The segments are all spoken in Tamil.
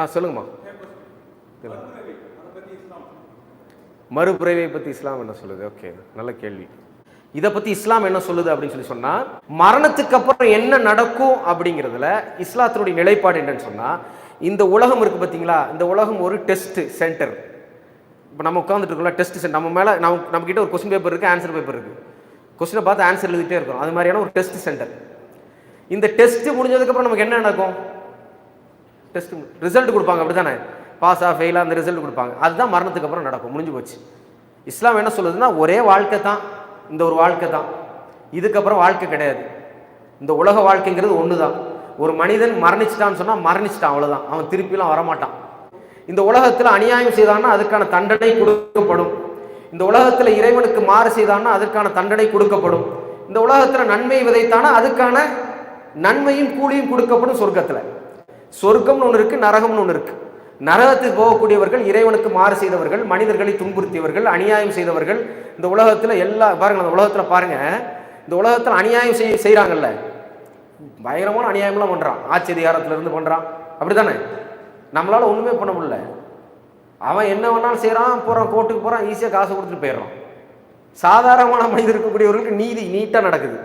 ஆ சொல்லுங்கம்மா. மறுபிறவை பற்றி இஸ்லாம் என்ன சொல்லுது? ஓகே நல்ல கேள்வி. இதை பற்றி இஸ்லாம் என்ன சொல்லுது அப்படின்னு சொல்லி சொன்னால் மரணத்துக்கு அப்புறம் என்ன நடக்கும் அப்படிங்கிறதுல இஸ்லாத்தினுடைய நிலைப்பாடு என்னன்னு சொன்னால் இந்த உலகம் இருக்குது பார்த்தீங்களா இந்த உலகம் ஒரு டெஸ்ட் சென்டர். இப்போ நம்ம உட்காந்துட்டு இருக்கோம்ல டெஸ்ட் சென்டர். நம்ம மேலே நம்ம நம்மக்கிட்ட ஒரு கொஸ்டின் பேப்பர் இருக்குது ஆன்சர் பேப்பர் இருக்குது கொஸ்டினை பார்த்து ஆன்சர் எழுதிட்டே இருக்கோம். அது மாதிரியான ஒரு டெஸ்ட் சென்டர். இந்த டெஸ்ட் முடிஞ்சதுக்கப்புறம் நமக்கு என்ன நடக்கும்? டெஸ்ட் ரிசல்ட் கொடுப்பாங்க அப்படி தானே பாஸா ஃபெயிலாக அந்த ரிசல்ட் கொடுப்பாங்க. அதுதான் மரணத்துக்கு அப்புறம் நடக்கும் முடிஞ்சு போச்சு. இஸ்லாம் என்ன சொல்லுதுன்னா ஒரே வாழ்க்கை தான் இந்த ஒரு வாழ்க்கை தான். இதுக்கப்புறம் வாழ்க்கை கிடையாது. இந்த உலக வாழ்க்கைங்கிறது ஒன்று தான் ஒரு மனிதன் மரணிச்சிட்டான்னு சொன்னால் மரணிச்சிட்டான் அவ்வளோதான் அவன் திருப்பிலாம் வரமாட்டான். இந்த உலகத்தில் அநியாயம் செய்தான்னா அதுக்கான தண்டனை கொடுக்கப்படும். இந்த உலகத்தில் இறைவனுக்கு மாறு செய்தான்னா அதற்கான தண்டனை கொடுக்கப்படும். இந்த உலகத்தில் நன்மை விதைத்தானா அதுக்கான நன்மையும் கூலியும் கொடுக்கப்படும் சொர்க்கத்தில். சொர்க்கம்னு ஒன்று இருக்குது நரகம்னு ஒன்று இருக்குது நரகத்துக்கு போகக்கூடியவர்கள் இறைவனுக்கு மாறு செய்தவர்கள் மனிதர்களை துன்புறுத்தியவர்கள் அநியாயம் செய்தவர்கள். இந்த உலகத்தில் எல்லா பாருங்கள் அந்த உலகத்தில் பாருங்கள் இந்த உலகத்தில் அநியாயம் செய் செய்கிறாங்கல்ல பயங்கரமான அநியாயம்லாம் பண்ணுறான் ஆட்சி பண்ணுறான் அப்படி தானே நம்மளால் ஒன்றுமே பண்ண முடியல. அவன் என்ன வேணாலும் செய்கிறான் போகிறான் கோர்ட்டுக்கு போகிறான் ஈஸியாக காசு கொடுத்துட்டு போயிடுறான். சாதாரணமான மனிதர் இருக்கக்கூடியவர்களுக்கு நீதி நீட்டாக நடக்குது.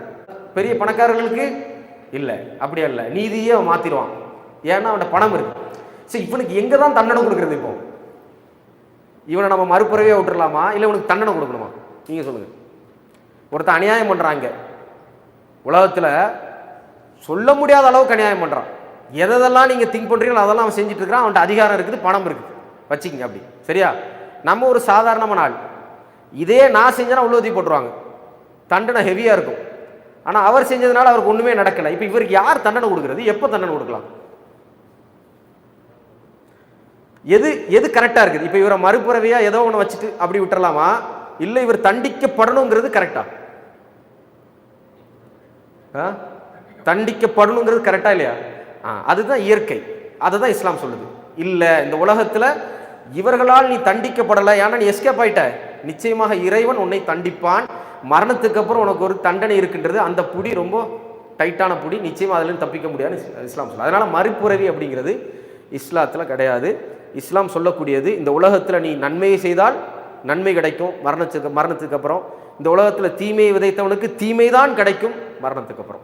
பெரிய பணக்காரர்களுக்கு இல்லை. அப்படியே இல்லை நீதியே அவன் மாற்றிடுவான் ஏன்னா அவன்கிட்ட பணம் இருக்கு. சரி இவனுக்கு எங்கே தான் தண்டனை கொடுக்குறது இப்போ? இவனை நம்ம மறுப்புறவே விட்டுடலாமா இல்லை இவனுக்கு தண்டனை கொடுக்கணுமா? நீங்கள் சொல்லுங்கள் ஒருத்தன் அநியாயம் பண்ணுறாங்க உலகத்தில் சொல்ல முடியாத அளவுக்கு அநியாயம் பண்ணுறான் எதெல்லாம் நீங்கள் திங்க் பண்ணுறீங்களோ அதெல்லாம் அவன் செஞ்சுட்டு இருக்கிறான். அவன்கிட்ட அதிகாரம் இருக்குது பணம் இருக்குது. வச்சுக்கிங்க அப்படி. சரியா? நம்ம ஒரு சாதாரணமான ஆள். இதே நான் செஞ்சேன்னா உள்ளூதி போட்டுருவாங்க. தண்டனை ஹெவியாக இருக்கும். ஆனால் அவர் செஞ்சதுனால அவருக்கு ஒன்றுமே நடக்கலை. இப்போ இவருக்கு யார் தண்டனை கொடுக்குறது? எப்போ தண்டனை கொடுக்கலாம்? எது எது கரெக்டாக இருக்குது? இப்போ இவரை மறுபுறவையாக ஏதோ ஒன்று வச்சுட்டு அப்படி விட்டுறலாமா? இல்லை இவர் தண்டிக்கப்படணுங்கிறது கரெக்டா? ஆ? தண்டிக்கப்படணுங்கிறது கரெக்டா இல்லையா? ஆ அதுதான் இயற்கை. அதை தான் இஸ்லாம் சொல்லுது. இல்லை இந்த உலகத்தில் இவர்களால் நீ தண்டிக்கப்படலை. ஏன்னா நீ எஸ்கேப் ஆயிட்ட. நிச்சயமாக இறைவன் உன்னை தண்டிப்பான். மரணத்துக்கு அப்புறம் உனக்கு ஒரு தண்டனை இருக்கின்றது. அந்த புடி ரொம்ப டைட்டான புடி நிச்சயமாக அதுலேருந்து தப்பிக்க முடியாதுன்னு இஸ்லாம் சொல்லுது. அதனால் மறுப்புறவி அப்படிங்கிறது இஸ்லாத்தில் கிடையாது. இஸ்லாம் சொல்லக்கூடியது இந்த உலகத்தில் நீ நன்மையை செய்தால் நன்மை கிடைக்கும் மரணத்துக்கு மரணத்துக்கு அப்புறம். இந்த உலகத்தில் தீமையை விதைத்தவனுக்கு தீமை தான் கிடைக்கும் மரணத்துக்கு அப்புறம்.